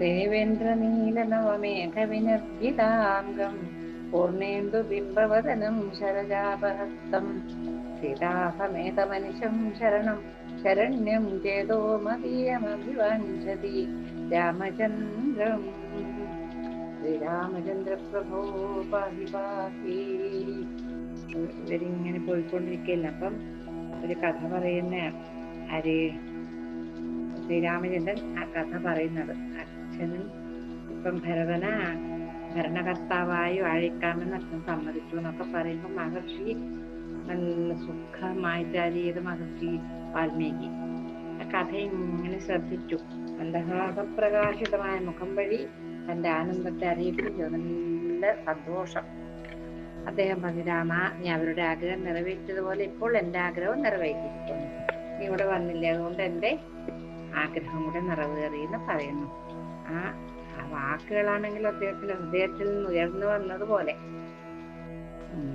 ദേവേന്ദ്രനീലനവമേഘവിനർജിതാംഗം പൂർണേന്ദു ബിംബവദനം ശരജാപഹസ്തം. സീതാസമേതമനിശം ശരണം ശരണ്യം ചേതോ മദീയമഭിവാഞ്ചതി. രാമചന്ദ്രം ശ്രീരാമചന്ദ്രപ്രഭോ പാഹി പാഹി ഇവരിങ്ങനെ പോയിക്കൊണ്ടിരിക്കുകയല്ല? അപ്പം ഒരു കഥ പറയുന്ന ആര് ശ്രീരാമചന്ദ്രൻ ആ കഥ പറയുന്നത് അച്ഛനും ഇപ്പം ഭരതന ഭരണകർത്താവായി വാഴിക്കാമെന്ന് അച്ഛൻ സമ്മതിച്ചു എന്നൊക്കെ പറയുമ്പോൾ മഹർഷി നല്ല സുഖമായിട്ട് ചെയ്ത് മഹർഷി വാൽമീകി. ആ കഥ ഇങ്ങനെ ശ്രദ്ധിച്ചു. മന്ദഹാസപ്രകാശിതമായ മുഖം വഴി തന്റെ ആനന്ദത്തെ അറിയിപ്പിച്ചു. നല്ല സന്തോഷം. അദ്ദേഹം പറഞ്ഞു രാമ നീ അവരുടെ ആഗ്രഹം നിറവേറ്റിയതുപോലെ ഇപ്പോൾ എന്റെ ആഗ്രഹം നിറവേറ്റിയിരിക്കുന്നു നീ ഇവിടെ വന്നില്ലേ? അതുകൊണ്ട് എന്റെ ആഗ്രഹം കൂടെ നിറവേറിയെന്ന് പറയുന്നു. ആ വാക്കുകളാണെങ്കിൽ അദ്ദേഹത്തിന്റെ ഹൃദയത്തിൽ നിന്ന് ഉയർന്നു വന്നതുപോലെ.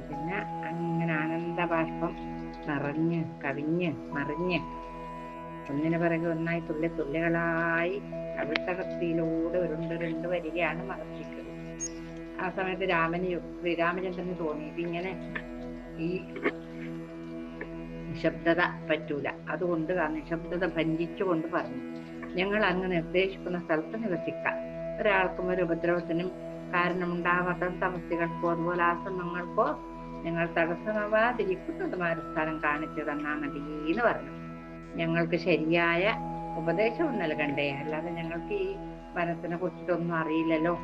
പിന്നെ അങ്ങനെ ആനന്ദ ബാഷ്പം നിറഞ്ഞ് കവിഞ്ഞ് മറിഞ്ഞ് ഒന്നിനു പിറകെ ഒന്നായി തുള്ളി തുള്ളികളായി അവിട്ടകത്തിയിലൂടെ ഉരുണ്ടുരുണ്ട് വരികയാണ് മഹർഷിക്ക്. ആ സമയത്ത് രാമന് ശ്രീരാമചന്ദ്രന് തോന്നി ഇതിങ്ങനെ ഈ നിശബ്ദത പറ്റൂല. അതുകൊണ്ട് ആ നിശബ്ദത ഭഞ്ജിച്ചുകൊണ്ട് പറഞ്ഞു. ഞങ്ങൾ അങ്ങ് നിർദ്ദേശിക്കുന്ന സ്ഥലത്ത് നിവസിക്കാം. ഒരാൾക്കും ഒരു ഉപദ്രവത്തിനും കാരണമുണ്ടാവാത്ത സമസ്യകൾക്കോ അതുപോലെ ആശ്രമങ്ങൾക്കോ ഞങ്ങൾ തടസ്സമാവാതിരിക്കുന്നതുമായ ഒരു സ്ഥലം കാണിച്ചു തന്നാ മതി എന്ന് പറഞ്ഞു ഞങ്ങൾക്ക് ശരിയായ ഉപദേശവും നൽകണ്ടേ? അല്ലാതെ ഞങ്ങൾക്ക് ഈ വനത്തിനെ കുറിച്ചിട്ടൊന്നും അറിയില്ലല്ലോ.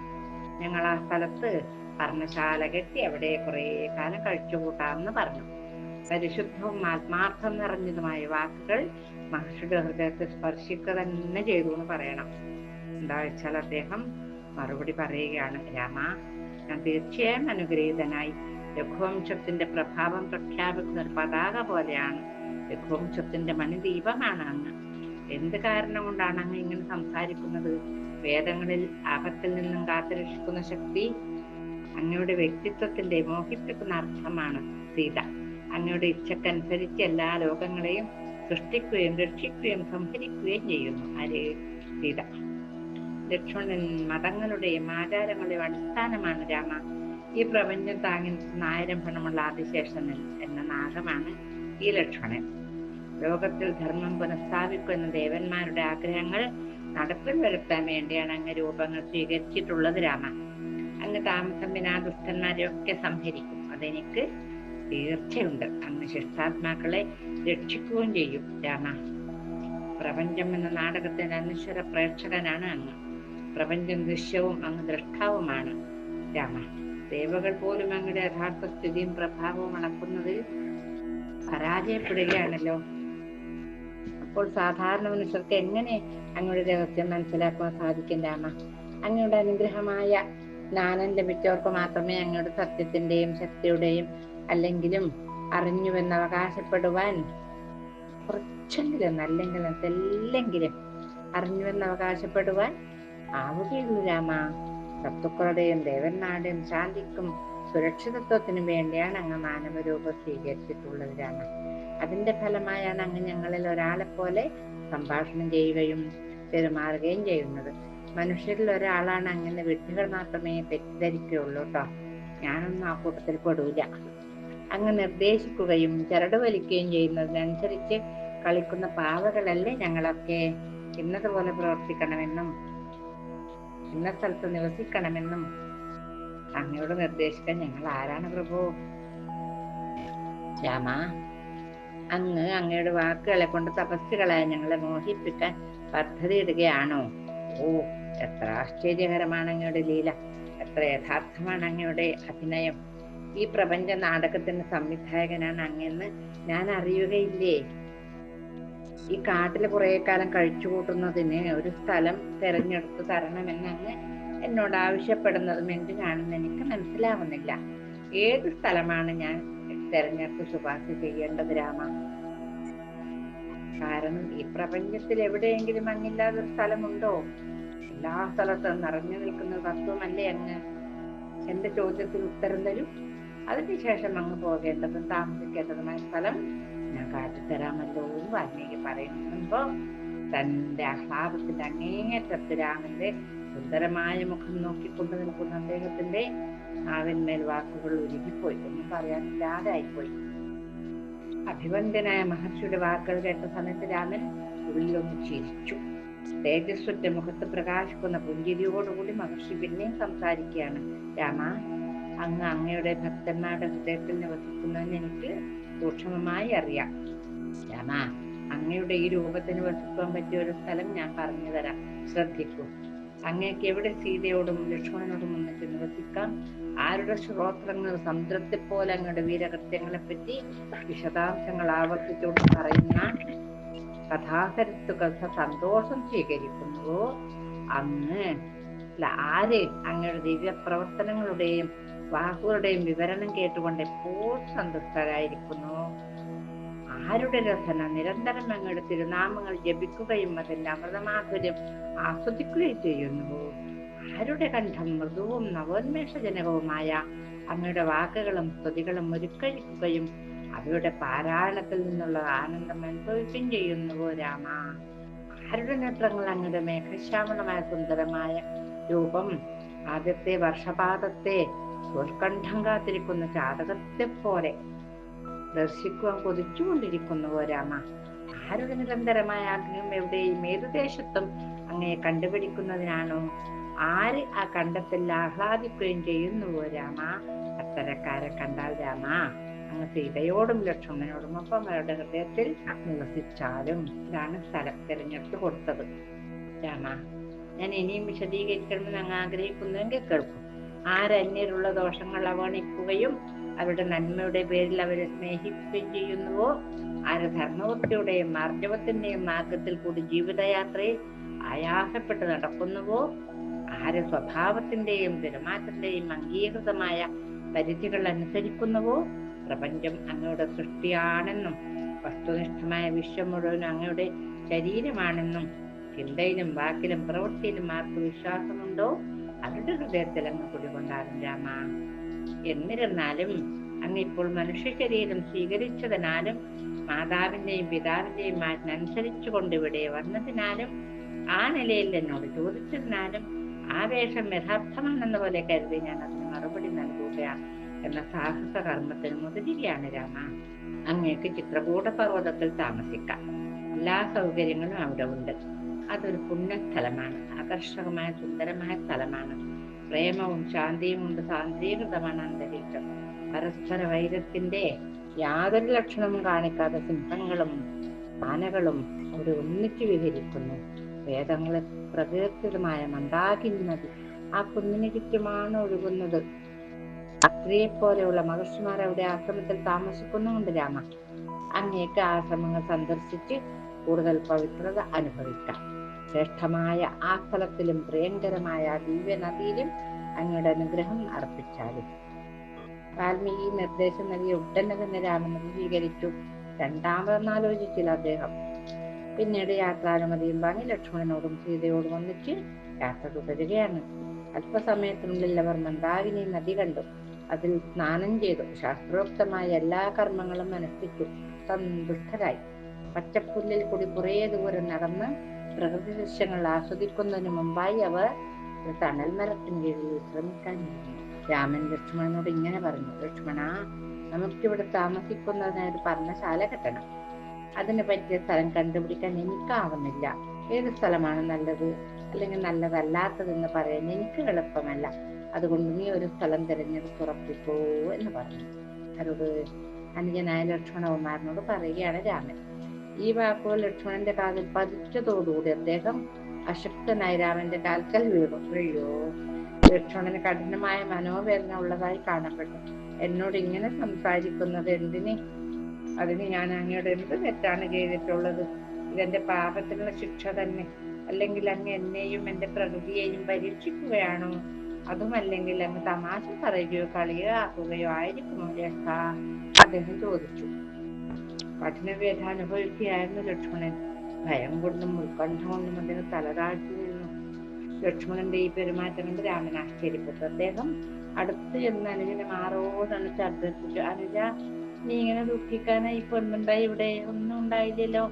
ഞങ്ങൾ ആ സ്ഥലത്ത് പർണശാല കെട്ടി അവിടെ കുറേ കാലം കഴിച്ചു കൂട്ടാമെന്ന് പറഞ്ഞു. പരിശുദ്ധവും ആത്മാർത്ഥം നിറഞ്ഞതുമായ വാക്കുകൾ മഹർഷിയുടെ ഹൃദയത്തെ സ്പർശിക്കുക തന്നെ ചെയ്തു എന്ന് പറയണം. എന്താ വെച്ചാൽ അദ്ദേഹം മറുപടി പറയുകയാണ് രാമ ഞാൻ തീർച്ചയായും അനുഗ്രഹീതനായി. രഘുവംശത്തിന്റെ പ്രഭാവം പ്രഖ്യാപിക്കുന്ന ഒരു പതാക പോലെയാണ്. രഘുവംശത്തിന്റെ മണിദീപമാണ് അങ്ങ്. എന്ത് കാരണം കൊണ്ടാണ് അങ്ങ് ഇങ്ങനെ സംസാരിക്കുന്നത്? വേദങ്ങളിൽ ആപത്തിൽ നിന്നും കാത്തുരക്ഷിക്കുന്ന ശക്തി അങ്ങയുടെ വ്യക്തിത്വത്തിന്റെ മോഹിപ്പിക്കുന്ന അർത്ഥമാണ് സീത. അങ്ങയുടെ ഇച്ഛക്കനുസരിച്ച് എല്ലാ ലോകങ്ങളെയും സൃഷ്ടിക്കുകയും രക്ഷിക്കുകയും സംഹരിക്കുകയും ചെയ്യുന്നു. ഹരേ സീത ലക്ഷ്മണൻ മതങ്ങളുടെയും ആചാരങ്ങളുടെയും അടിസ്ഥാനമാണ് രാമ. ഈ പ്രപഞ്ചം താങ്ങി നിൽക്കുന്ന ആയിരം പണമുള്ള ആദിശേഷനൻ എന്ന നാഗമാണ് ഈ ലക്ഷ്മണൻ. ലോകത്തിൽ ധർമ്മം പുനഃസ്ഥാപിക്കുന്ന ദേവന്മാരുടെ ആഗ്രഹങ്ങൾ നടപ്പിൽ വരുത്താൻ വേണ്ടിയാണ് അങ്ങ് രൂപങ്ങൾ സ്വീകരിച്ചിട്ടുള്ളത് രാമ. അങ്ങ് താമസം വിനാ ദുഷ്ടന്മാരെയൊക്കെ സംഹരിക്കും. അതെനിക്ക് തീർച്ചയുണ്ട്. അങ്ങ് ശിഷ്ടാത്മാക്കളെ രക്ഷിക്കുകയും ചെയ്യും. രാമ പ്രപഞ്ചം എന്ന നാടകത്തിന്റെ അനശ്വര പ്രേക്ഷകനാണ് അങ്ങ്. പ്രപഞ്ചം ദൃശ്യവും അങ്ങ് ദൃഷ്ടാവുമാണ്. രാമ ദേവകൾ പോലും അങ്ങയുടെ യഥാർത്ഥ സ്ഥിതിയും പ്രഭാവവും അളക്കുന്നതിൽ പരാജയപ്പെടുകയാണല്ലോ. അപ്പോൾ സാധാരണ മനുഷ്യർക്ക് എങ്ങനെ അങ്ങയുടെ രഹസ്യം മനസ്സിലാക്കുവാൻ സാധിക്കും രാമ? അങ്ങയുടെ അനുഗ്രഹമായ ജ്ഞാനം ലഭിച്ചവർക്ക് മാത്രമേ അങ്ങയുടെ സത്യത്തിന്റെയും ശക്തിയുടെയും അല്ലെങ്കിലും അറിഞ്ഞുവെന്ന് അവകാശപ്പെടുവാൻ കുറച്ചെങ്കിലും അല്ലെങ്കിൽ അതെല്ലെങ്കിലും അറിഞ്ഞുവെന്ന് അവകാശപ്പെടുവാൻ ആവുകയുള്ളൂ രാമ. സത്തുക്കളുടെയും ദേവന്മാരുടെയും ശാന്തിക്കും സുരക്ഷിതത്വത്തിനും വേണ്ടിയാണ് അങ്ങ് മാനവരൂപം സ്വീകരിച്ചിട്ടുള്ളത് രാമ. അതിന്റെ ഫലമായാണ് അങ്ങ് ഞങ്ങളിൽ ഒരാളെ പോലെ സംഭാഷണം ചെയ്യുകയും പെരുമാറുകയും ചെയ്യുന്നത്. മനുഷ്യരിൽ ഒരാളാണ് അങ്ങനെ വിഡ്ഢികൾ മാത്രമേ തെറ്റിദ്ധരിക്കുകയുള്ളൂ കേട്ടോ ഞാനൊന്നും ആ കൂട്ടത്തിൽ പെടൂല. അങ്ങ് നിർദ്ദേശിക്കുകയും ചരട് വലിക്കുകയും ചെയ്യുന്നതിനനുസരിച്ച് കളിക്കുന്ന പാവകളല്ലേ ഞങ്ങളൊക്കെ? ഇന്നതുപോലെ പ്രവർത്തിക്കണമെന്നും ഇന്ന സ്ഥലത്ത് നിവസിക്കണമെന്നും അങ്ങയോട് നിർദ്ദേശിക്കാൻ ഞങ്ങൾ ആരാണ് പ്രഭു? രാമ അങ്ങ് അങ്ങയുടെ വാക്കുകളെ കൊണ്ട് തപസ്സുകളായ ഞങ്ങളെ മോഹിപ്പിക്കാൻ പദ്ധതിയിടുകയാണോ? ഓ എത്ര ആശ്ചര്യകരമാണ് അങ്ങയുടെ ലീല. എത്ര യഥാർത്ഥമാണ് അങ്ങയുടെ അഭിനയം. ഈ പ്രപഞ്ച നാടകത്തിന്റെ സംവിധായകനാണ് അങ്ങെന്ന് ഞാൻ അറിയുകയില്ലേ? ഈ കാട്ടിൽ കുറെ കാലം കഴിച്ചു കൂട്ടുന്നതിന് ഒരു സ്ഥലം തിരഞ്ഞെടുത്ത് തരണമെന്നങ്ങ് എന്നോട് ആവശ്യപ്പെടുന്നതും എന്തിനാണെന്ന് എനിക്ക് മനസ്സിലാവുന്നില്ല. ഏത് സ്ഥലമാണ് ഞാൻ തിരഞ്ഞെടുത്ത് ശുപാർശ ചെയ്യേണ്ടത് രാമ? കാരണം ഈ പ്രപഞ്ചത്തിൽ എവിടെയെങ്കിലും അങ്ങില്ലാതെ ഒരു സ്ഥലമുണ്ടോ? എല്ലാ സ്ഥലത്തും നിറഞ്ഞു നിൽക്കുന്ന തത്വമല്ലേ അങ്ങ്? എന്റെ ചോദ്യത്തിന് ഉത്തരം തരും. അതിനുശേഷം അങ്ങ് പോകേണ്ടതും താമസിക്കേണ്ടതുമായ സ്ഥലം ഞാൻ കാട്ടിത്തരാമല്ലോ വാൽമീകി പറയുമ്പോ തന്റെ ആഹ്ലാദത്തിന്റെ അങ്ങേയറ്റത്ത് രാമന്റെ സുന്ദരമായ മുഖം നോക്കിക്കൊണ്ട് നിൽക്കുന്ന അദ്ദേഹത്തിന്റെ നാവിന്മേൽ വാക്കുകൾ ഉരുകിപ്പോയി. ഒന്നും പറയാനില്ലാതെ ആയിപ്പോയി. അഭിവന്ദ്യനായ മഹർഷിയുടെ വാക്കുകൾ കേട്ട സമയത്ത് രാമൻ ഉള്ളിലൊന്ന് ചിരിച്ചു. തേജസ്വറ്റ മുഖത്ത് പ്രകാശിക്കുന്ന പുഞ്ചിരിയോടുകൂടി മഹർഷി പിന്നെയും സംസാരിക്കുകയാണ്. രാമ അങ്ങ് അങ്ങയുടെ ഭക്തന്മാരുടെ ഹൃദയത്തിൽ നിവസിക്കുന്നതിന് എനിക്ക് സൂക്ഷ്മമായി അറിയാം. രാമ അങ്ങയുടെ ഈ രൂപത്തിന് വസിക്കാൻ പറ്റിയ ഒരു സ്ഥലം ഞാൻ പറഞ്ഞു തരാം. ശ്രദ്ധിക്കൂ. അങ്ങേക്ക് എവിടെ സീതയോടും ലക്ഷ്മണനോടും ഒന്നിച്ച് നിവസിക്കാം? ആരുടെ ശ്രോത്രങ്ങൾ സമുദ്രത്തെ പോലെ അങ്ങയുടെ വീരകൃത്യങ്ങളെ പറ്റി വിശദാംശങ്ങൾ ആവർത്തിച്ചുകൊണ്ട് പറയുന്ന കഥാകരുത്തു കഥ സന്തോഷം സ്വീകരിക്കുന്നുവോ അന്ന് ആര്? അങ്ങയുടെ ദിവ്യപ്രവർത്തനങ്ങളുടെയും വാക്കുകളുടെയും വിവരണം കേട്ടുകൊണ്ട് എപ്പോൾ സന്തുഷ്ടരായിരിക്കുന്നു? ആരുടെ രസന? നിരന്തരം അങ്ങയുടെ തിരുനാമങ്ങൾ ജപിക്കുകയും അതിന്റെ അമൃതമാധുര്യം ആസ്വദിക്കുകയും ചെയ്യുന്നുവോ ആരുടെ കണ്ഠം? മൃദുവും നവോന്മേഷജനകവുമായ അങ്ങയുടെ വാക്കുകളും സ്തുതികളും ഒരുക്കഴിക്കുകയും അവയുടെ പാരായണത്തിൽ നിന്നുള്ള ആനന്ദം അനുഭവിക്കുകയും ചെയ്യുന്നുവോ രാമ. ആരുടെ നേത്രങ്ങൾ അങ്ങയുടെ മേഘശ്യാമളമായ സുന്ദരമായ രൂപം? ആദ്യത്തെ വർഷപാതത്തെ ദുർഗന്ധം കാത്തിരിക്കുന്ന ചാതകത്തെ പോലെ ദർശിക്കുവാൻ കൊതിച്ചുകൊണ്ടിരിക്കുന്നുവോ രാമ. ആരുടെ നിരന്തരമായ ആഗ്രഹം എവിടെയും ഏത് ദേശത്തും അങ്ങയെ കണ്ടുപിടിക്കുന്നതിനാണോ? ആര് ആ കണ്ടത്തിൽ ആഹ്ലാദിക്കുകയും ചെയ്യുന്നുവോ രാമ? അത്തരക്കാരെ കണ്ടാൽ രാമ അങ്ങ് സീതയോടും ലക്ഷ്മണനോടും ഒപ്പം അവരുടെ ഹൃദയത്തിൽ നിവസിച്ചാലും ഇതാണ് സ്ഥലം തിരഞ്ഞെടുത്ത് കൊടുത്തത്. രാമ ഞാൻ ഇനിയും വിശദീകരിക്കണമെന്ന് അങ്ങ് ആഗ്രഹിക്കുന്നുവെങ്കിൽ കേൾക്കും. ആരന്യരുള്ള ദോഷങ്ങൾ അവഗണിക്കുകയും അവരുടെ നന്മയുടെ പേരിൽ അവരെ സ്നേഹിക്കുകയും ചെയ്യുന്നുവോ? ആര് ധർമ്മവൃത്തിയുടെയും മാർജവത്തിന്റെയും മാർഗത്തിൽ കൂടി ജീവിതയാത്രയിൽ ആയാസപ്പെട്ട് നടക്കുന്നുവോ? ആര് സ്വഭാവത്തിന്റെയും പെരുമാറ്റത്തിന്റെയും അംഗീകൃതമായ പരിധികൾ അനുസരിക്കുന്നുവോ? പ്രപഞ്ചം അങ്ങയുടെ സൃഷ്ടിയാണെന്നും വസ്തുനിഷ്ഠമായ വിശ്വം മുഴുവൻ അങ്ങയുടെ ശരീരമാണെന്നും ചിന്തയിലും വാക്കിലും പ്രവൃത്തിയിലും ആർക്ക് വിശ്വാസമുണ്ടോ? അവരുടെ ഹൃദയത്തിൽ അങ്ങ് കുടികൊണ്ടാകും രാമ. എന്നിരുന്നാലും അങ്ങ് ഇപ്പോൾ മനുഷ്യ ശരീരം സ്വീകരിച്ചതിനാലും മാതാവിന്റെയും പിതാവിന്റെയും മാറ്റിനനുസരിച്ചു കൊണ്ട് ഇവിടെ വന്നതിനാലും ആ നിലയിൽ എന്നോട് ചോദിച്ചതിനാലും ആവേശം യഥാർത്ഥമാണെന്ന പോലെ കരുതി ഞാൻ അതിന് മറുപടി നൽകുകയാണ്. എന്ന സാഹസ കർമ്മത്തിന് മുതലിരിയാണ് രാമ. അങ്ങേക്ക് ചിത്രകൂട പർവതത്തിൽ താമസിക്കാം. എല്ലാ സൗകര്യങ്ങളും അവിടെ ഉണ്ട്. അതൊരു പുണ്യസ്ഥലമാണ്. ആകർഷകമായ സുന്ദരമായ സ്ഥലമാണ്. പ്രേമവും ശാന്തിയും കൊണ്ട് സാന്ദ്രീകൃതമാണ് അന്തരീക്ഷം. പരസ്പര വൈരത്തിന്റെ യാതൊരു ലക്ഷണവും കാണിക്കാതെ സിംഹങ്ങളും ആനകളും അവിടെ ഒന്നിച്ചു വിഹരിക്കുന്നു. വേദങ്ങളെ പ്രകീർത്തിതമായ മന്ദാകിനി നദി ആ കുന്നിന് ചുറ്റുമാണ് ഒഴുകുന്നത്. സ്ത്രീയെ പോലെയുള്ള മഹർഷിമാർ അവിടെ ആശ്രമത്തിൽ താമസിക്കുന്നുമുണ്ട് രാമ. അങ്ങേക്ക് ആശ്രമങ്ങൾ സന്ദർശിച്ച് കൂടുതൽ പവിത്രത അനുഭവിക്കാം. ശ്രേഷ്ഠമായ ആ സ്ഥലത്തിലും പ്രിയങ്കരമായ ആ ദിവ്യ നദിയിലും അങ്ങയുടെ അനുഗ്രഹം അർപ്പിച്ചാലും. വാൽമീകി നിർദ്ദേശം നൽകിയ ഉടനെ തന്നെ രാമനത് സ്വീകരിച്ചു രണ്ടാമതെന്ന് ആലോചിച്ചില്ല അദ്ദേഹം. പിന്നീട് യാത്രാനുമതിയും വാങ്ങി ലക്ഷ്മണനോടും സീതയോടും ഒന്നിച്ച് യാത്ര തുടരുകയാണ്. അല്പസമയത്തിനുള്ളിൽ അവർ മന്ദാകിനി നദി കണ്ടു. അതിൽ സ്നാനം ചെയ്തു. ശാസ്ത്രോക്തമായ എല്ലാ കർമ്മങ്ങളും അനുഷ്ഠിച്ചു സന്തുഷ്ടരായി. പച്ചപ്പുല്ലിൽ കൂടി കുറേ ദൂരം നടന്ന് പ്രകൃതി ദൃശ്യങ്ങൾ ആസ്വദിക്കുന്നതിന് മുമ്പായി അവർ തണൽ മരത്തിന് കീഴിൽ വിശ്രമിക്കാൻ. രാമൻ ലക്ഷ്മണനോട് ഇങ്ങനെ പറഞ്ഞു ലക്ഷ്മണ നമുക്കിവിടെ താമസിക്കുന്നതിനായിട്ട് ഒരു പർണശാല കെട്ടണം. അതിന് പറ്റിയ സ്ഥലം കണ്ടുപിടിക്കാൻ എനിക്കാവുന്നില്ല. ഏത് സ്ഥലമാണ് നല്ലത്? അല്ലെങ്കിൽ നല്ലതല്ലാത്തതെന്ന് പറയാൻ എനിക്ക് എളുപ്പമല്ല. അതുകൊണ്ട് നീ ഒരു സ്ഥലം തിരഞ്ഞെടുത്ത് ഉറപ്പിക്കൂ എന്ന് പറഞ്ഞു. അരോട് അനുജനായ ലക്ഷ്മണകുമാരനോട് പറയുകയാണ് രാമൻ. ഈ വാക്കുകൾ ലക്ഷ്മണന്റെ കാതിൽ പതിച്ചതോടുകൂടി അദ്ദേഹം അശക്തനായി രാമന്റെ കാൽക്കൽ വീണു. അയ്യോ ലക്ഷ്മണന് കഠിനമായ മനോവേദന ഉള്ളതായി കാണപ്പെട്ടു. എന്നോട് ഇങ്ങനെ സംസാരിക്കുന്നത് എന്തിന്? അതിന് ഞാൻ അങ്ങയുടെ എന്ത് തെറ്റാണ് ചെയ്തിട്ടുള്ളത്? ഇതെന്റെ പാപത്തിനുള്ള ശിക്ഷ തന്നെ. അല്ലെങ്കിൽ അങ്ങ് എന്നെയും എന്റെ പ്രകൃതിയെയും പരീക്ഷിക്കുകയാണോ? അതുമല്ലെങ്കിൽ അങ്ങ് തമാശ പറയുകയോ കളിയാക്കുകയോ ആയിരിക്കുമോ ജ്യേഷ്ഠ അദ്ദേഹം ചോദിച്ചു. കഠിനവേദ അനുഭവിക്കുകയായിരുന്നു ലക്ഷ്മണൻ. ഭയം കൊണ്ടും ഉത്കണ്ഠ കൊണ്ടും അദ്ദേഹം തലതാഴ്ത്തി നിന്നു ലക്ഷ്മണന്റെ ഈ പെരുമാറ്റം കൊണ്ട് രാമൻ ആശ്ചര്യപ്പെട്ടു. അദ്ദേഹം അടുത്ത് ചെന്ന് അനുജനെ മാറോടാണ് ശബ്ദിച്ചു അനുജ നീ ഇങ്ങനെ ദുഃഖിക്കാനായി പെണ്ണുണ്ടായി ഇവിടെ ഒന്നും ഉണ്ടായില്ലല്ലോ.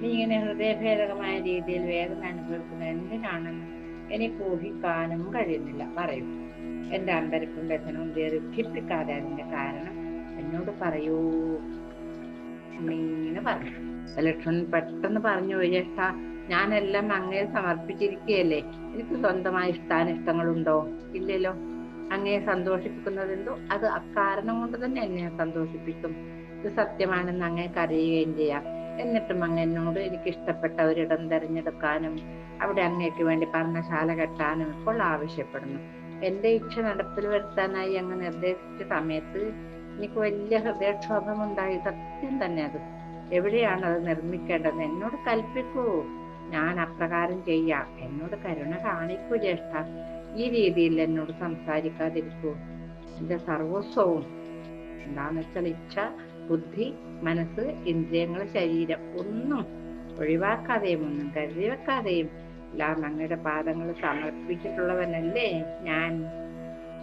നീ ഇങ്ങനെ ഹൃദയഭേദകമായ രീതിയിൽ വേദന അനുഭവിക്കുന്നത് എന്തിനാണെന്ന്? എനിക്ക് ഊഹിക്കാനും കഴിയുന്നില്ല. പറയൂ. എന്റെ അമ്പരപ്പും വ്യസനവും ദീർഘിപ്പിക്കാതെ അതിന്റെ കാരണം എന്നോട് പറയൂ. ഇങ്ങനെ പറഞ്ഞു. ലക്ഷ്മണൻ പെട്ടെന്ന് പറഞ്ഞു ജ്യേഷ്ഠ ഞാനെല്ലാം അങ്ങേ സമർപ്പിച്ചിരിക്കുകയല്ലേ? എനിക്ക് സ്വന്തമായ ഇഷ്ടാനിഷ്ടങ്ങളുണ്ടോ? ഇല്ലല്ലോ. അങ്ങയെ സന്തോഷിപ്പിക്കുന്നതെന്തോ അത് അക്കാരണം കൊണ്ട് തന്നെ എന്നെ സന്തോഷിപ്പിക്കും. ഇത് സത്യമാണെന്ന് അങ്ങേക്ക് അറിയുകയും ചെയ്യാം. എന്നിട്ടും അങ്ങ് എന്നോട് എനിക്ക് ഇഷ്ടപ്പെട്ട ഒരിടം തിരഞ്ഞെടുക്കാനും അവിടെ അങ്ങേക്ക് വേണ്ടി പർണശാല കെട്ടാനും ഇപ്പോൾ ആവശ്യപ്പെടുന്നു. എന്റെ ഇച്ഛ നടപ്പിൽ വരുത്താനായി അങ്ങ് നിർദ്ദേശിച്ച സമയത്ത് എനിക്ക് വലിയ ഹൃദയക്ഷോഭമുണ്ടായി. സത്യം തന്നെ അത്. എവിടെയാണ് അത് നിർമ്മിക്കേണ്ടത്? എന്നോട് കൽപ്പിക്കൂ. ഞാൻ അപ്രകാരം ചെയ്യാം. എന്നോട് കരുണ കാണിക്കൂ ജ്യേഷ്ഠ. ഈ രീതിയിൽ എന്നോട് സംസാരിക്കാതിരിക്കൂ. എന്റെ സർവസ്വവും എന്താന്ന് വെച്ചാൽ ഇച്ഛ ബുദ്ധി മനസ്സ് ഇന്ദ്രിയങ്ങൾ ശരീരം ഒന്നും ഒഴിവാക്കാതെയും ഒന്നും കരുതി വെക്കാതെയും എല്ലാം അങ്ങയുടെ പാദങ്ങൾ സമർപ്പിച്ചിട്ടുള്ളവനല്ലേ ഞാൻ.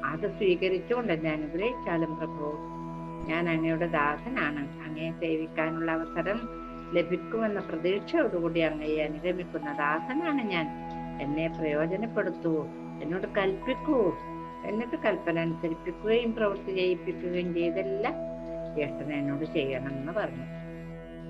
അത് സ്വീകരിച്ചുകൊണ്ട് എന്നെ അനുഗ്രഹിച്ചാലും പ്രഭു ഞാൻ അങ്ങയുടെ ദാസനാണ്. അങ്ങയെ സേവിക്കാനുള്ള അവസരം ലഭിക്കുമെന്ന പ്രതീക്ഷയോടുകൂടി അങ്ങയെ അനുഗമിക്കുന്ന ദാസനാണ് ഞാൻ. എന്നെ പ്രയോജനപ്പെടുത്തൂ എന്നോട് കൽപ്പിക്കൂ എന്നിട്ട് കൽപ്പന അനുസരിപ്പിക്കുകയും പ്രവൃത്തി ചെയ്യിപ്പിക്കുകയും ചെയ്തെല്ലാം ജ്യേഷ്ഠൻ എന്നോട് ചെയ്യണമെന്ന് പറഞ്ഞു.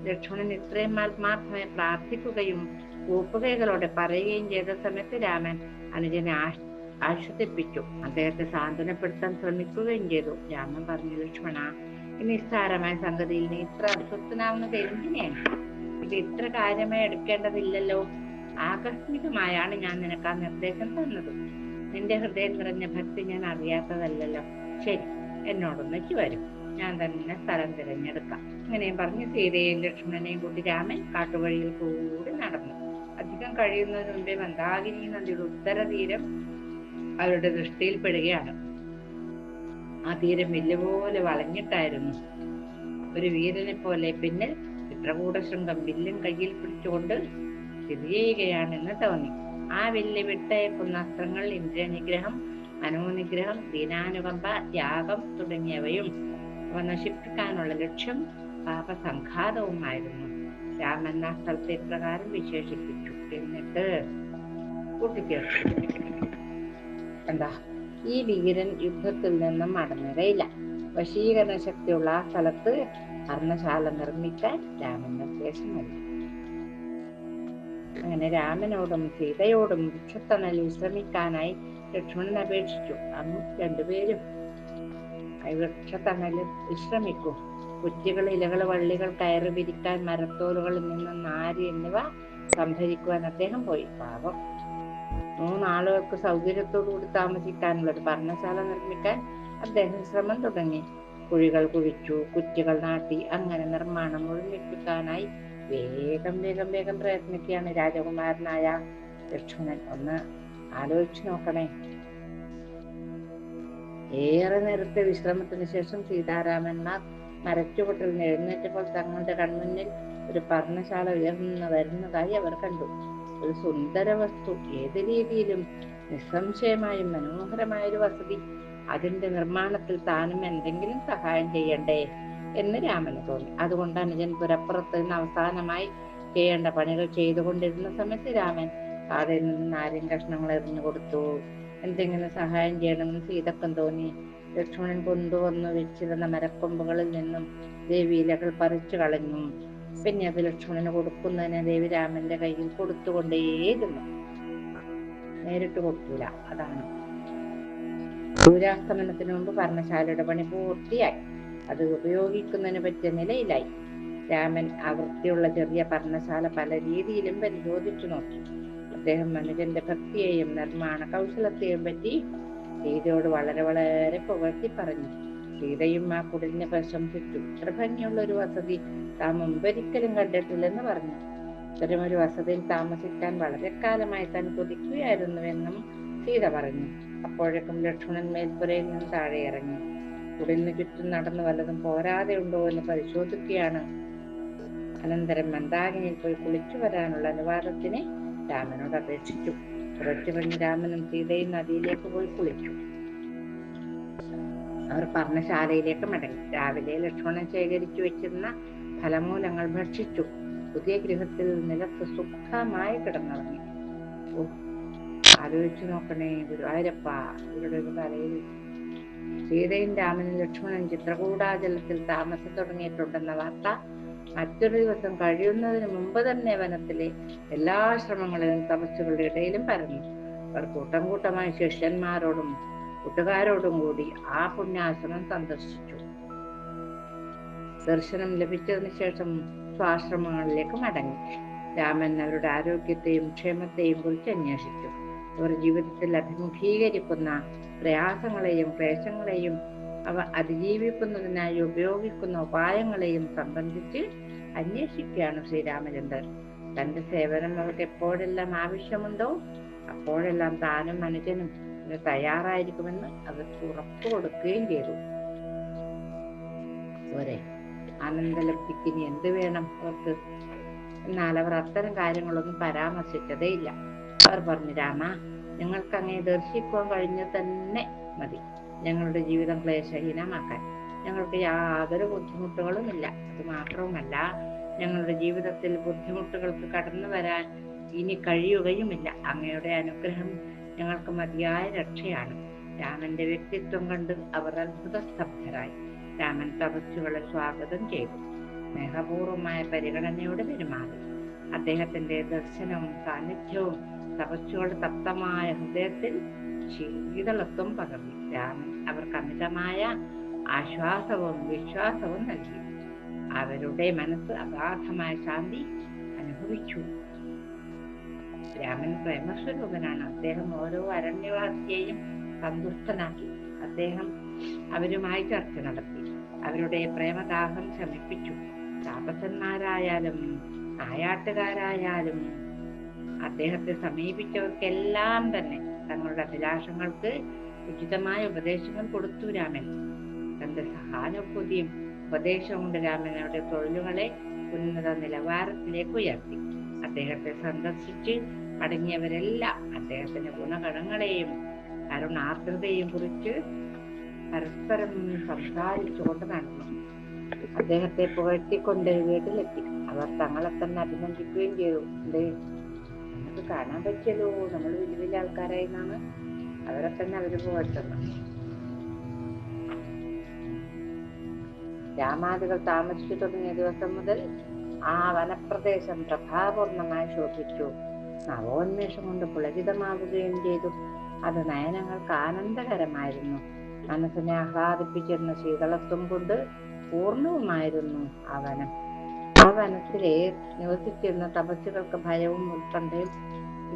ലക്ഷ്മണൻ ഇത്രയും ആത്മാർത്ഥമായി പ്രാർത്ഥിക്കുകയും കൂപ്പുകൈകളോടെ പറയുകയും ചെയ്ത സമയത്ത് രാമൻ അനുജനെ ആശ് ആശ്വസിപ്പിച്ചു. അദ്ദേഹത്തെ സാന്ത്വനപ്പെടുത്താൻ ശ്രമിക്കുകയും ചെയ്തു. രാമൻ പറഞ്ഞു ലക്ഷ്മണ നിസ്സാരമായ സംഗതിയിൽ നീ ഇത്ര അസ്വസ്ഥനാവുന്നത് എന്തിനാണ് ഇത് ഇത്ര കാര്യമായി എടുക്കേണ്ടതില്ലല്ലോ. ആകസ്മികമായാണ് ഞാൻ നിനക്ക് ആ നിർദ്ദേശം തന്നത്. നിന്റെ ഹൃദയം നിറഞ്ഞ ഭക്തി ഞാൻ അറിയാത്തതല്ലല്ലോ. ശരി എന്നോടൊന്നിച്ച് വരും. ഞാൻ തന്നെ സ്ഥലം തിരഞ്ഞെടുക്കാം. ഇങ്ങനെയും പറഞ്ഞ് സീതയെയും ലക്ഷ്മണനെയും കൂട്ടി രാമൻ കാട്ടുവഴിയിൽ കൂടി നടന്നു. അധികം കഴിയുന്നതിന് മുമ്പേ മന്ദാകിനി നദിയുടെ ഉത്തരതീരം അവരുടെ ദൃഷ്ടിയിൽപ്പെടുകയാണ് ആ തീരം വില്ലുപോലെ വളഞ്ഞിട്ടായിരുന്നു. ഒരു വീരനെ പോലെ പിന്നെ ചിത്രകൂട ശൃംഗം വില്ലും കയ്യിൽ പിടിച്ചുകൊണ്ട് സ്ഥിതി ചെയ്യുകയാണെന്ന് തോന്നി. ആ വില്ല് വിട്ടയക്കുന്ന അസ്ത്രങ്ങൾ ഇന്ദ്രനിഗ്രഹം മനോനിഗ്രഹം ദീനാനുകമ്പ ത്യാഗം തുടങ്ങിയവയും അവ നശിപ്പിക്കാനുള്ള ലക്ഷ്യം പാപസംഘാതവുമായിരുന്നു. രാമൻ ആ സ്ഥലത്തെ പ്രകാരം വിശേഷിപ്പിച്ചു. എന്നിട്ട് കൂട്ടിച്ചേർത്തു എന്താ? ഈ വീരൻ യുദ്ധത്തിൽ നിന്നും മടങ്ങുകയില്ല. വശീകരണ ശക്തിയുള്ള ആ സ്ഥലത്ത് അർണശാല നിർമ്മിക്കാൻ രാമൻ നിർദ്ദേശം നൽകി അങ്ങനെ രാമനോടും സീതയോടും വൃക്ഷത്തണൽ വിശ്രമിക്കാനായി ലക്ഷ്മണൻ അപേക്ഷിച്ചു. അന്ന് രണ്ടുപേരും വൃക്ഷത്തണലിൽ വിശ്രമിക്കൂ. കുറ്റികൾ ഇലകൾ വള്ളികൾ കയറി വിരിക്കാൻ മരത്തോലുകളിൽ നിന്ന് നാര് എന്നിവ സംഭരിക്കുവാൻ അദ്ദേഹം പോയി. പാവം. മൂന്നാളുകൾക്ക് സൗകര്യത്തോടുകൂടി താമസിക്കാനുള്ള ഒരു പർണശാല നിർമ്മിക്കാൻ അദ്ദേഹം ശ്രമം തുടങ്ങി. കുഴികൾ കുഴിച്ചു കുറ്റികൾ നാട്ടി അങ്ങനെ നിർമ്മാണം മുഴുമിപ്പിക്കാനായി വേഗം വേഗം വേഗം പ്രയത്നിക്കുകയാണ് രാജകുമാരനായ ലക്ഷ്മണൻ. ഒന്ന് ആലോചിച്ചു നോക്കണേ. ഏറെ നേരത്തെ വിശ്രമത്തിന് ശേഷം സീതാരാമന്മാർ മരച്ചുവട്ടിൽ നിന്ന് എഴുന്നേറ്റപ്പോൾ തങ്ങളുടെ കൺമുന്നിൽ ഒരു പർണശാല ഉയർന്നു വരുന്നതായി അവർ കണ്ടു. ഒരു സുന്ദര വസ്തു. ഏത് രീതിയിലും നിസ്സംശയമായും മനോഹരമായ ഒരു വസതി. അതിന്റെ നിർമ്മാണത്തിൽ താനും എന്തെങ്കിലും സഹായം ചെയ്യണ്ടേ എന്ന് രാമന് തോന്നി. അതുകൊണ്ട് അനുജൻ പുരപ്പുറത്ത് നിന്ന് അവസാനമായി ചെയ്യേണ്ട പണികൾ ചെയ്തുകൊണ്ടിരുന്ന സമയത്ത് രാമൻ കാതയിൽ നിന്ന് നാരൻ കഷ്ണങ്ങൾ എറിഞ്ഞു കൊടുത്തു. എന്തെങ്കിലും സഹായം ചെയ്യണമെന്ന് സീതക്കം തോന്നി. ലക്ഷ്മണൻ കൊണ്ടുവന്നു വെച്ചിരുന്ന മരക്കൊമ്പുകളിൽ നിന്നും ദേവി ഇലകൾ പറിച്ചു കളഞ്ഞു. പിന്നെ അത് ലക്ഷ്മണന് കൊടുക്കുന്നതിന് ദേവി രാമന്റെ കയ്യിൽ കൊടുത്തുകൊണ്ടേയിരുന്നു. നേരിട്ട് കൊടുത്തില്ല. അതാണ്. സൂര്യാസ്തമനത്തിന് മുമ്പ് പർണശാലയുടെ പണി പൂർത്തിയായി. അത് ഉപയോഗിക്കുന്നതിന് പറ്റിയ നിലയിലായി. രാമൻ ആ വൃത്തിയുള്ള ചെറിയ ഭരണശാല പല രീതിയിലും പരിശോധിച്ചു നോക്കി. അദ്ദേഹം മനുജന്റെ ഭക്തിയെയും നിർമ്മാണ കൗശലത്തെയും പറ്റി സീതയോട് വളരെ വളരെ പുകഴ്ത്തി പറഞ്ഞു. സീതയും ആ കുടിലിനെ പ്രശംസിച്ചു. ഇത്ര ഭംഗിയുള്ള ഒരു വസതി താൻ മുമ്പൊരിക്കലും കണ്ടിട്ടില്ലെന്ന് പറഞ്ഞു. ഇത്തരമൊരു വസതിയിൽ താമസിക്കാൻ വളരെ കാലമായി താൻ കൊതിക്കുകയായിരുന്നുവെന്നും സീത പറഞ്ഞു. അപ്പോഴേക്കും ലക്ഷ്മണൻ മേൽപ്പുരയിൽ നിന്ന് താഴെ ഇറങ്ങി. കുടിലിന് ചുറ്റും നടന്നു വല്ലതും പോരാതെ ഉണ്ടോ എന്ന് പരിശോധിക്കുകയാണ്. അനന്തരം മന്ദാകിനിയിൽ പോയി കുളിച്ചു വരാനുള്ള അനുവാദത്തിന് രാമനോട് അപേക്ഷിച്ചു. കുറച്ചു കഴിഞ്ഞ് രാമനും സീതയും നദിയിലേക്ക് പോയി കുളിച്ചു. അവർ പർണശാലയിലേക്ക് മടങ്ങി. രാവിലെ ലക്ഷ്മണൻ ശേഖരിച്ചു വെച്ചിരുന്ന ഫലമൂലങ്ങൾ ഭക്ഷിച്ചു. പുതിയ ഗൃഹത്തിൽ നിലത്ത് സുഖമായി കിടന്നിറങ്ങി. ഓ ആലോചിച്ചു നോക്കണേ ഗുരുവായൂരപ്പ ഇവരുടെ ഒരു തലയിൽ. സീതയും രാമനും ലക്ഷ്മണൻ ചിത്രകൂടാചലത്തിൽ താമസം തുടങ്ങിയിട്ടുണ്ടെന്ന വാർത്ത മറ്റൊരു ദിവസം കഴിയുന്നതിന് മുമ്പ് തന്നെ വനത്തിലെ എല്ലാ ശ്രമങ്ങളിലും തപസ്സുകളുടെ ഇടയിലും പരന്നു. അവർ കൂട്ടം കൂട്ടമായി ശിഷ്യന്മാരോടും കൂട്ടുകാരോടും കൂടി ആ പുണ്യാശ്രമം സന്ദർശിച്ചു. ദർശനം ലഭിച്ചതിന് ശേഷം സ്വാശ്രമങ്ങളിലേക്ക് മടങ്ങി. രാമൻ അവരുടെ ആരോഗ്യത്തെയും ക്ഷേമത്തെയും കുറിച്ച് അന്വേഷിച്ചു. അവർ ജീവിതത്തിൽ അഭിമുഖീകരിക്കുന്ന പ്രയാസങ്ങളെയും ക്ലേശങ്ങളെയും അവ അതിജീവിക്കുന്നതിനായി ഉപയോഗിക്കുന്ന ഉപായങ്ങളെയും സംബന്ധിച്ച് അന്വേഷിക്കുകയാണ് ശ്രീരാമചന്ദ്രൻ. തന്റെ സേവനം അവർക്ക് എപ്പോഴെല്ലാം ആവശ്യമുണ്ടോ അപ്പോഴെല്ലാം താനും അനുജനും തയ്യാറായിരിക്കുമെന്ന് അവർക്ക് ഉറപ്പു കൊടുക്കുകയും ചെയ്തു. പോരെ ആനന്ദലബ്ധിക്ക് ഇനി എന്ത് വേണം അവർക്ക്? എന്നാൽ അവർ അത്തരം കാര്യങ്ങളൊന്നും പരാമർശിച്ചതേ ഇല്ല അവർ പറഞ്ഞു രാമ ഞങ്ങൾക്ക് അങ്ങനെ ദർശിക്കുവാൻ കഴിഞ്ഞ തന്നെ മതി. ഞങ്ങളുടെ ജീവിതം ക്ലേശഹീനമാക്കാൻ. ഞങ്ങൾക്ക് യാതൊരു ബുദ്ധിമുട്ടുകളും ഇല്ല അത് മാത്രവുമല്ല ഞങ്ങളുടെ ജീവിതത്തിൽ ബുദ്ധിമുട്ടുകൾക്ക് കടന്നു വരാൻ ഇനി കഴിയുകയുമില്ല. അങ്ങയുടെ അനുഗ്രഹം ഞങ്ങൾക്ക് മതിയായ രക്ഷയാണ്. രാമന്റെ വ്യക്തിത്വം കണ്ട് അവർ അത്ഭുത സ്തബ്ധരായി രാമൻ തപസ്സുകളെ സ്വാഗതം ചെയ്തു. സ്നേഹപൂർവമായ പരിഗണനയോടെ പെരുമാറി. അദ്ദേഹത്തിന്റെ ദർശനവും സാന്നിധ്യവും തപസ്സുകളുടെ തപ്തമായ ഹൃദയത്തിൽ ശീതളത്വം പകർന്നു. രാമൻ അവർക്ക് അമിതമായ ആശ്വാസവും വിശ്വാസവും നൽകി. അവരുടെ മനസ്സ് അഗാധമായ ശാന്തി അനുഭവിച്ചു. രാമൻ പ്രേമസ്വരൂപനാണ്. അദ്ദേഹം ഓരോ അരണ്യവാസിയെയും സന്തുഷ്ടനാക്കി അദ്ദേഹം അവരുമായി ചർച്ച നടത്തി. അവരുടെ പ്രേമദാഹം ശമിപ്പിച്ചു. താപസന്മാരായാലും നായാട്ടുകാരായാലും അദ്ദേഹത്തെ സമീപിച്ചവർക്കെല്ലാം തന്നെ തങ്ങളുടെ അഭിലാഷങ്ങൾക്ക് ഉചിതമായ ഉപദേശങ്ങൾ കൊടുത്തു രാമൻ. തന്റെ സഹാനുഭൂതിയും ഉപദേശവും കൊണ്ട് രാമൻ അവരുടെ തൊഴിലുകളെ ഉന്നത നിലവാരത്തിലേക്ക് ഉയർത്തി. അദ്ദേഹത്തെ സന്ദർശിച്ച് മടങ്ങിയവരെല്ലാം അദ്ദേഹത്തിന്റെ ഗുണഗണങ്ങളെയും കരുണാർദ്രതയെയും കുറിച്ച് പരസ്പരം സംസാരിച്ചുകൊണ്ട് നടന്നു. അദ്ദേഹത്തെ പുകഴ്ത്തിക്കൊണ്ട് വീട്ടിലെത്തി. അവർ തങ്ങളെ തന്നെ അഭിനന്ദിക്കുകയും ചെയ്തു. നമുക്ക് കാണാൻ പറ്റിയല്ലോ? നമ്മൾ വലിയ വലിയ ആൾക്കാരായി എന്നാണ്? അവരെ തന്നെ അവർ പുകഴ്ത്തുന്നത് രാമാദികൾ താമസിച്ചു തുടങ്ങിയ ദിവസം മുതൽ ആ വനപ്രദേശം പ്രഭാപൂർണമായി ശോഭിച്ചു. നവോന്മേഷം കൊണ്ട് പുളകിതമാവുകയും ചെയ്തു. അത് നയനങ്ങൾക്ക് ആനന്ദകരമായിരുന്നു. മനസ്സിനെ ആഹ്ലാദിപ്പിച്ചിരുന്ന ശീതളത്വം കൊണ്ട് പൂർണവുമായിരുന്നു ആ വനം. ആ വനത്തിലെ നിവസിച്ചിരുന്ന തപസ്സുകൾക്ക് ഭയവും ഉത്കണ്ഠയും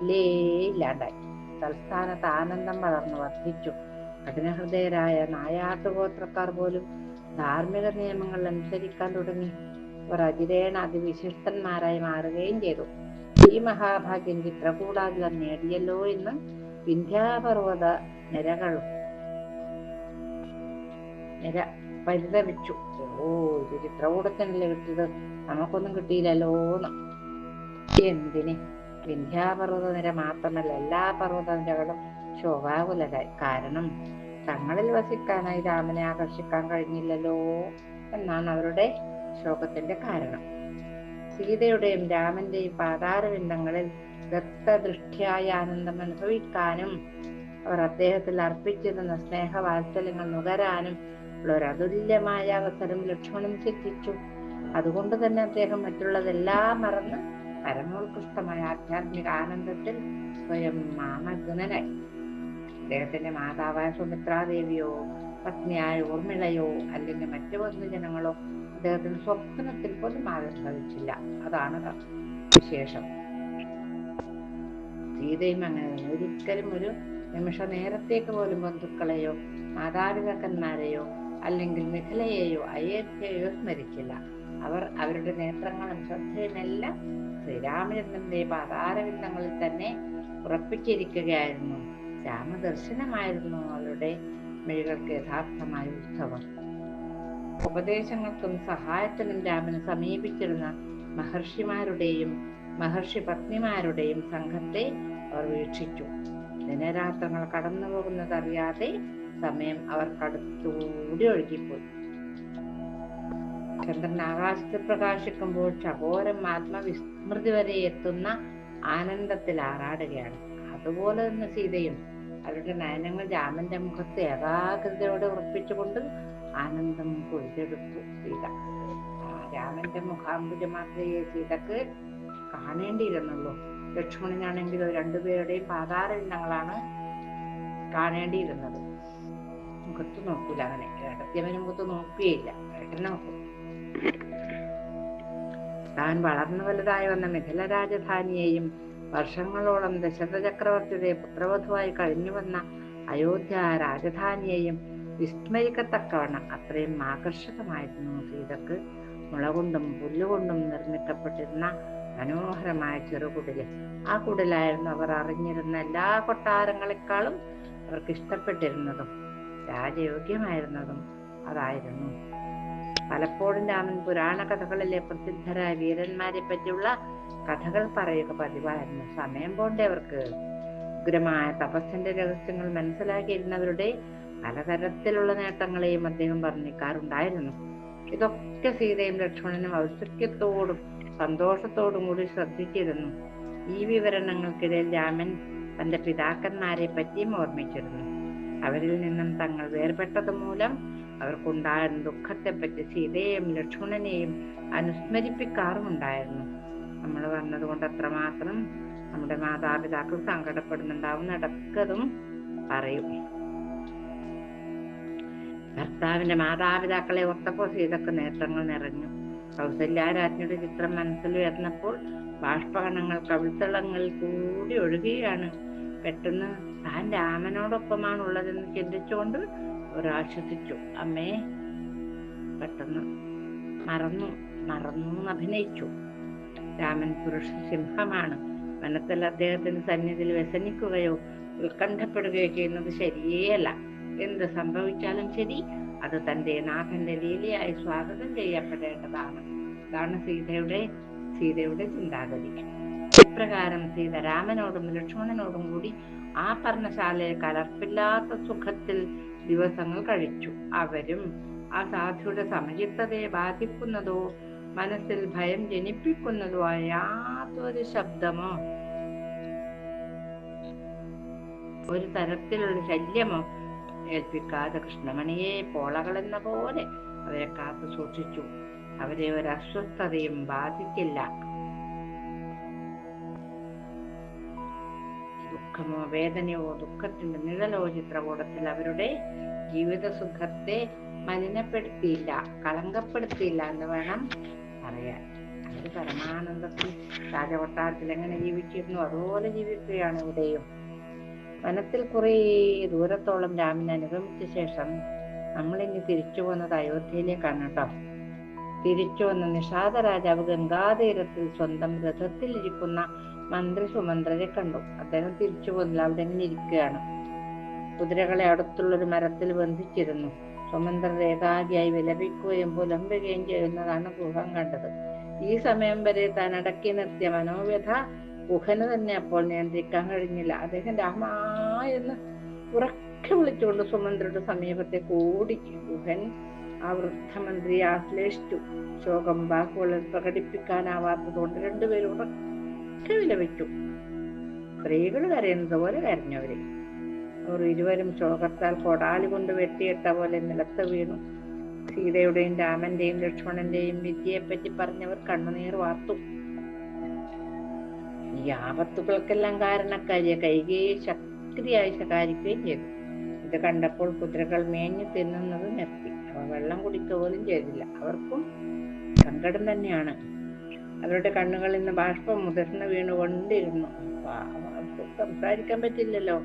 ഇല്ലേ ഇല്ലാണ്ടായി തൽസ്ഥാനത്ത് ആനന്ദം വളർന്നു വർദ്ധിച്ചു. കഠിനഹൃദയരായ നായാട്ടുഗോത്രക്കാർ പോലും ധാർമ്മിക നിയമങ്ങൾ അനുസരിക്കാൻ തുടങ്ങി. അവർ അതിരേണ അതിവിശിഷ്ടന്മാരായി മാറുകയും ചെയ്തു. ഈ മഹാഭാഗ്യം ചിത്രകൂടാതിലം നേടിയല്ലോ എന്ന് വിന്ധ്യാപർവത നിരകളും നിര പരിതപിച്ചു. ഓ ഇത് ചിത്രകൂടത്തിനല്ലേ കിട്ടിയത് നമുക്കൊന്നും കിട്ടിയില്ലല്ലോന്ന് എന്തിനെ? വിന്ധ്യാപർവത നിര മാത്രമല്ല എല്ലാ പർവത നിരകളും ശോഭാകുലരായി. കാരണം തങ്ങളിൽ വസിക്കാനായി രാമനെ ആകർഷിക്കാൻ കഴിഞ്ഞില്ലല്ലോ എന്നാണ് അവരുടെ ശോകത്തിന്റെ കാരണം. സീതയുടെയും രാമന്റെയും പാതാരവിന്ദങ്ങളിൽ ദത്തദൃഷ്ടിയായ ആനന്ദം അനുഭവിക്കാനും അവർ അദ്ദേഹത്തിൽ അർപ്പിച്ചിരുന്ന സ്നേഹവാത്സല്യങ്ങൾ നുകരാനും ഉള്ള ഒരു അതുല്യമായ അവസരം ലക്ഷ്മണൻ സിദ്ധിച്ചു. അതുകൊണ്ട് തന്നെ അദ്ദേഹം മറ്റുള്ളതെല്ലാം മറന്ന് പരമോത്കൃഷ്ടമായ ആധ്യാത്മിക ആനന്ദത്തിൽ സ്വയം മാമഗ്നനായി. അദ്ദേഹത്തിന്റെ മാതാവായ സുമിത്രാദേവിയോ പത്നിയായ ഊർമിളയോ അല്ലെങ്കിൽ മറ്റു ബന്ധുജനങ്ങളോ അദ്ദേഹത്തിന് സ്വപ്നത്തിൽ പോലും ആവിർഭവിച്ചില്ല. അതാണ് വിശേഷം. സീതയും അങ്ങനെ. ഒരിക്കലും ഒരു നിമിഷ നേരത്തേക്ക് പോലും ബന്ധുക്കളെയോ മാതാപിതാക്കന്മാരെയോ അല്ലെങ്കിൽ മിഥിലയെയോ അയോധ്യയോ സ്മരിച്ചില്ല അവർ അവരുടെ നേത്രങ്ങളും ശ്രദ്ധയുമെല്ലാം ശ്രീരാമചന്ദ്രന്റെ പാതാരവിന്ദങ്ങളിൽ തന്നെ ഉറപ്പിച്ചിരിക്കുകയായിരുന്നു. രാമദർശനമായിരുന്നു അവരുടെ മിഴികൾക്ക് യഥാർത്ഥമായ ഉത്സവം. ഉപദേശങ്ങൾക്കും സഹായത്തിനും രാമനെ സമീപിച്ചിരുന്ന മഹർഷിമാരുടെയും മഹർഷി പത്നിമാരുടെയും സംഘത്തെ അവർ വീക്ഷിച്ചു. ദിനരാത്രങ്ങൾ കടന്നു പോകുന്നതറിയാതെ സമയം അവർക്കടുത്തൂടി ഒഴുകിപ്പോയി. ചന്ദ്രൻ ആകാശത്ത് പ്രകാശിക്കുമ്പോൾ ചകോരം ആത്മവിസ്മൃതി വരെ എത്തുന്ന ആനന്ദത്തിൽ ആറാടുകയാണ്. അതുപോലെ തന്നെ സീതയും അവരുടെ നയനങ്ങൾ രാമന്റെ മുഖത്ത് ഏകാഗ്രതയോടെ ഉറപ്പിച്ചുകൊണ്ട് ആനന്ദം കൊയ്തെടുത്തു സീത. രാമന്റെ മുഖാംബുജ മാത്രമേ സീതക്ക് കാണേണ്ടിയിരുന്നുള്ളൂ. ലക്ഷ്മണനാണെങ്കിലോ രണ്ടുപേരുടെയും പാതാരവിന്ദങ്ങളാണ് കാണേണ്ടിയിരുന്നത്. മുഖത്ത് നോക്കൂല അങ്ങനെ ഏട്ടത്തിയവന് മുഖത്ത് നോക്കുകയില്ല നോക്കും. താൻ വളർന്നു വലുതായി വന്ന മിഥില രാജധാനിയെയും വർഷങ്ങളോളം ദശരഥ ചക്രവർത്തിയുടെ പുത്രവധുവായി കഴിഞ്ഞു വന്ന അയോധ്യ രാജധാനിയെയും വിസ്മരിക്കത്തക്കവണ്ണം അത്രയും ആകർഷകമായിരുന്നു സീതക്ക്. മുളകൊണ്ടും പുല്ലുകൊണ്ടും നിർമ്മിക്കപ്പെട്ടിരുന്ന മനോഹരമായ ചെറുകുടിൽ. ആ കുടിലായിരുന്നു അവർ അറിഞ്ഞിരുന്ന എല്ലാ കൊട്ടാരങ്ങളെക്കാളും അവർക്ക് ഇഷ്ടപ്പെട്ടിരുന്നതും രാജയോഗ്യമായിരുന്നതും അതായിരുന്നു. പലപ്പോഴും രാമൻ പുരാണ കഥകളിലെ പ്രസിദ്ധരായ വീരന്മാരെ പറ്റിയുള്ള കഥകൾ പറയുക പതിവായിരുന്നു. സമയം പോണ്ടേ അവർക്ക്. ഉഗ്രമായ തപസ്സിന്റെ രഹസ്യങ്ങൾ മനസ്സിലാക്കിയിരുന്നവരുടെ പലതരത്തിലുള്ള നേട്ടങ്ങളെയും അദ്ദേഹം വർണിക്കാറുണ്ടായിരുന്നു. ഇതൊക്കെ സീതയും ലക്ഷ്മണനും ഔത്സുക്യത്തോടും സന്തോഷത്തോടും കൂടി ശ്രദ്ധിച്ചിരുന്നു. ഈ വിവരണങ്ങൾക്കിടയിൽ രാമൻ തന്റെ പിതാക്കന്മാരെ പറ്റിയും ഓർമ്മിച്ചിരുന്നു. അവരിൽ നിന്നും തങ്ങൾ വേർപെട്ടത് മൂലം അവർക്കുണ്ടായിരുന്ന ദുഃഖത്തെപ്പറ്റി സീതയെയും ലക്ഷ്മണനെയും അനുസ്മരിപ്പിക്കാറുമുണ്ടായിരുന്നു. നമ്മൾ വന്നതുകൊണ്ട് അത്രമാത്രം നമ്മുടെ മാതാപിതാക്കൾ സങ്കടപ്പെടുന്നുണ്ടാവും നടക്കതും പറയും. ഭർത്താവിന്റെ മാതാപിതാക്കളെ ഒത്തപ്പോ സീതക്ക് നേത്രങ്ങൾ നിറഞ്ഞു. കൗസല്യാരാജ്ഞിയുടെ ചിത്രം മനസ്സിൽ വരുന്നപ്പോൾ ബാഷ്പകണങ്ങൾ കവിൾത്തളങ്ങളിൽ കൂടി ഒഴുകുകയാണ്. പെട്ടെന്ന് താൻ രാമനോടൊപ്പമാണുള്ളതെന്ന് ചിന്തിച്ചുകൊണ്ട് ഒരാശ്വസിച്ചു. അമ്മേ പെട്ടെന്ന് മറന്നു മറന്നു അഭിനയിച്ചു. രാമൻ പുരുഷ സിംഹമാണ്. വനത്തിൽ അദ്ദേഹത്തിന്റെ സന്നിധിയിൽ വ്യസനിക്കുകയോ ഉത്കണ്ഠപ്പെടുകയോ ചെയ്യുന്നത് ശരിയേയല്ല. എന്ത് സംഭവിച്ചാലും ശരി അത് തന്റെ നാഥന്റെ ലീലയായി സ്വാഗതം ചെയ്യപ്പെടേണ്ടതാണ്. ഇതാണ് സീതയുടെ സീതയുടെ ചിന്താഗതി. ഇപ്രകാരം സീത രാമനോടും ലക്ഷ്മണനോടും കൂടി ആ പർണശാലയെ കലർപ്പില്ലാത്ത സുഖത്തിൽ ദിവസങ്ങൾ കഴിച്ചു. അവരും ആ സാധുയുടെ സമചിത്തതയെ ബാധിക്കുന്നതോ മനസ്സിൽ ഭയം ജനിപ്പിക്കുന്നതോ യാതൊരു ശബ്ദമോ ഒരു തരത്തിലുള്ള ശല്യമോ ഏൽപ്പിക്കാതെ കൃഷ്ണമണിയെ പോളകളെന്ന പോലെ അവരെ കാത്തു സൂക്ഷിച്ചു. അവരെ ഒരു അസ്വസ്ഥതയും ബാധിക്കില്ല. ദുഃഖമോ വേദനയോ ദുഃഖത്തിന്റെ നിഴലോ ചിത്രകൂടത്തിൽ അവരുടെ ജീവിത സുഖത്തെ മലിനപ്പെടുത്തിയില്ല കളങ്കപ്പെടുത്തിയില്ല എന്ന് വേണം പറയാൻ. അവർ പരമാനന്ദത്തിൽ രാജകൊട്ടാരത്തിൽ എങ്ങനെ ജീവിച്ചിരുന്നു അതുപോലെ ജീവിക്കുകയാണ് ഇവിടെയും. വനത്തിൽ കുറേ ദൂരത്തോളം രാമനെ അനുഗമിച്ച ശേഷം നമ്മളിനി തിരിച്ചു പോകുന്നത് അയോധ്യയിലേക്കാണ് കേട്ടോ. തിരിച്ചു വന്ന നിഷാദ രാജാവ് ഗംഗാതീരത്തിൽ സ്വന്തം രഥത്തിൽ ഇരിക്കുന്ന മന്ത്രി സുമന്ത്രരെ കണ്ടു. അദ്ദേഹം തിരിച്ചു പോകുന്നില്ല അവിടെ ഇങ്ങനെ ഇരിക്കുകയാണ്. കുതിരകളെ അടുത്തുള്ളൊരു മരത്തിൽ ബന്ധിച്ചിരുന്നു. സുമന്ത്രർ ഏകാഗിയായി വിലപിക്കുകയും പുലമ്പുകയും ചെയ്യുന്നതാണ് ഗുഹം കണ്ടത്. ഈ സമയം വരെ താൻ അടക്കി നിർത്തിയ മനോവ്യഥ ഗുഹന് തന്നെ അപ്പോൾ നിയന്ത്രിക്കാൻ കഴിഞ്ഞില്ല. അദ്ദേഹം രാമാ എന്ന് ഉറക്കെ വിളിച്ചുകൊണ്ട് സുമന്ത്രയുടെ സമീപത്തെ കൂടി ഗുഹൻ ആ വൃദ്ധമന്ത്രിയെ ആശ്ലേഷിച്ചു. ശോകം വാക്കുകളിൽ പ്രകടിപ്പിക്കാനാവാത്തതുകൊണ്ട് രണ്ടുപേരും ഉറക്കെ വിലപിച്ചു. സ്ത്രീകൾ കരയുന്നത് പോലെ കരഞ്ഞവര്. അവർ ഇരുവരും ചോകത്താൽ കൊടാലി കൊണ്ട് വെട്ടിയിട്ട പോലെ നിലത്ത് വീണു. സീതയുടെയും രാമന്റെയും ലക്ഷ്മണന്റെയും വിദ്യയെപ്പറ്റി പറഞ്ഞവർ കണ്ണുനീർ വാർത്തു. ഈ ആപത്തുകൾക്കെല്ലാം കാരണക്കാരിയ കൈകയെ ശക്തിയായി ശകാരിക്കുകയും ചെയ്തു. ഇത് കണ്ടപ്പോൾ കുതിരകൾ മേഞ്ഞു തിന്നുന്നത് നിർത്തി. അവ വെള്ളം കുടിക്കുക പോലും ചെയ്തില്ല. അവർക്കും സങ്കടം തന്നെയാണ്. അവരുടെ കണ്ണുകളിൽ നിന്ന് ബാഷ്പം മുതിർന്ന് വീണുകൊണ്ടിരുന്നു. സംസാരിക്കാൻ പറ്റില്ലല്ലോ.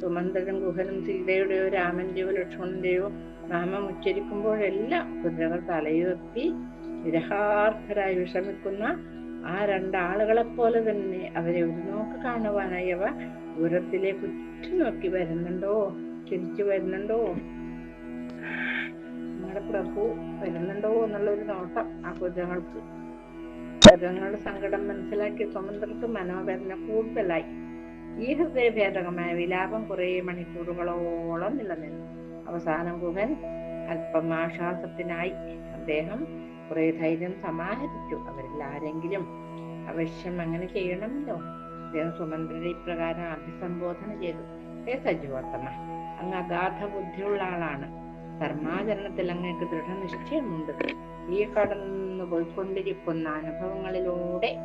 സുമന്ത്രനും ഗുഹനും സീതയുടെയോ രാമന്റെയോ ലക്ഷ്മണന്റെയോ നാമം ഉച്ചരിക്കുമ്പോഴെല്ലാം കുതിരകൾ തലയുയർത്തി വിരഹാർത്ഥരായി വിഷമിക്കുന്ന ആ രണ്ടാളുകളെ പോലെ തന്നെ അവരെ ഒരു നോക്ക് കാണുവാനായി അവ ദൂരത്തിലേക്ക് ഉറ്റുനോക്കി വരുന്നുണ്ടോ? ചിരിച്ചു വരുന്നുണ്ടോ? നമ്മുടെ പ്രഭു വരുന്നുണ്ടോ എന്നുള്ള ഒരു നോട്ടം ആ കുതിരകൾക്ക് കുതിരങ്ങളുടെ സങ്കടം മനസ്സിലാക്കി സ്വതന്ത്രക്ക് മനോവേദന കൂടുതലായി. ഈ ഹൃദയഭേദകമായ വിലാപം കുറെ മണിക്കൂറുകളോളം നിലനിന്നു. അവസാനം ഗുഹൻ അല്പം ആശ്വാസത്തിനായി അദ്ദേഹം കുറെ ധൈര്യം സമാഹരിച്ചു. അവരിൽ ആരെങ്കിലും അവശ്യം അങ്ങനെ ചെയ്യണമല്ലോ? അദ്ദേഹം സുമന്ത്രരെ ഇപ്രകാരം അഭിസംബോധന ചെയ്തു. ഏ സജീവർത്തമ അങ്ങ് അഗാധ ബുദ്ധിയുള്ള ആളാണ്. ധർമാചരണത്തിൽ അങ്ങേക്ക് ദൃഢനിശ്ചയമുണ്ട്. ഈ കടന്നു പോയിക്കൊണ്ടിരിക്കുന്ന അനുഭവങ്ങളിലൂടെ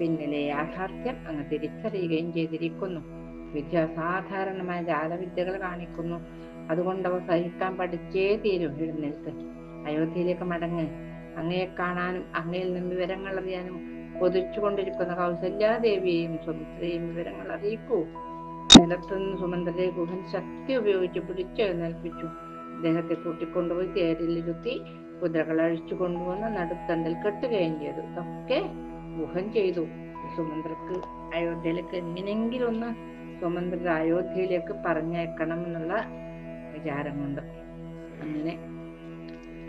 പിന്നിലെ യാഥാർത്ഥ്യം അങ്ങ് തിരിച്ചറിയുകയും ചെയ്തിരിക്കുന്നു. വിദ്യ അസാധാരണമായ ജാലവിദ്യകൾ കാണിക്കുന്നു. അതുകൊണ്ട് അവ സഹിക്കാൻ പഠിച്ചേ തീരും എഴുന്നേൽക്ക്. അയോധ്യയിലേക്ക് മടങ്ങ്. അങ്ങയെ കാണാനും അങ്ങയിൽ നിന്ന് വിവരങ്ങൾ അറിയാനും കൊതിച്ചുകൊണ്ടിരിക്കുന്ന കൗസല്യാദേവിയെയും സുമിത്രയെയും വിവരങ്ങൾ അറിയിക്കൂ. നിലത്തുനിന്ന് സുമന്ത്രയെ ഗുഹൻ ശക്തി ഉപയോഗിച്ച് പിടിച്ചെഴുന്നേൽപ്പിച്ചു അദ്ദേഹത്തെ കൂട്ടിക്കൊണ്ടുപോയി തേരിലിരുത്തി കുതിരകൾ അഴിച്ചു കൊണ്ടുവന്ന് നടുത്തണ്ടിൽ കെട്ടുകയും ചെയ്തു. ഇതൊക്കെ ഗുഹൻ ചെയ്തു. സുമന്ത്രക്ക് അയോധ്യയിലേക്ക് എങ്ങനെയെങ്കിലും ഒന്ന് സുമന്ത്ര അയോധ്യയിലേക്ക് പറഞ്ഞയക്കണം എന്നുള്ള വിചാരം കൊണ്ട് അങ്ങനെ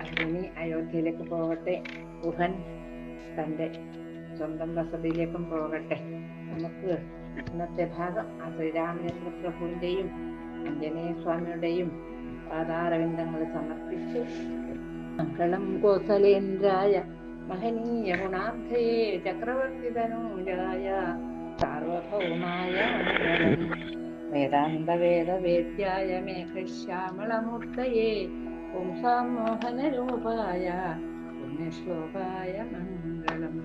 അഗ്നി അയോധ്യയിലേക്ക് പോകട്ടെ. ഗുഹൻ തന്റെ സ്വന്തം വസതിയിലേക്കും പോകട്ടെ. നമുക്ക് ഇന്നത്തെ ഭാഗം ആ ശ്രീരാമചന്ദ്ര പ്രഭുവിന്റെയും അഞ്ജനേയ സ്വാമിയുടെയും പാതാരവിന്ദങ്ങൾ സമർപ്പിച്ച്. മംഗളം കോസലേന്ദ്രായ മഹനീയ ഗുണാർത്ഥേ ചക്രവർത്തിതനൂജായ സാർവഭൗമായ മംഗളം വേദാന്ത വേദവേദ്യായ മേഘശ്യാമളമൂർത്തയെ പുംസാം മോഹനരൂപായ പുണ്യശ്ലോകായ മംഗളം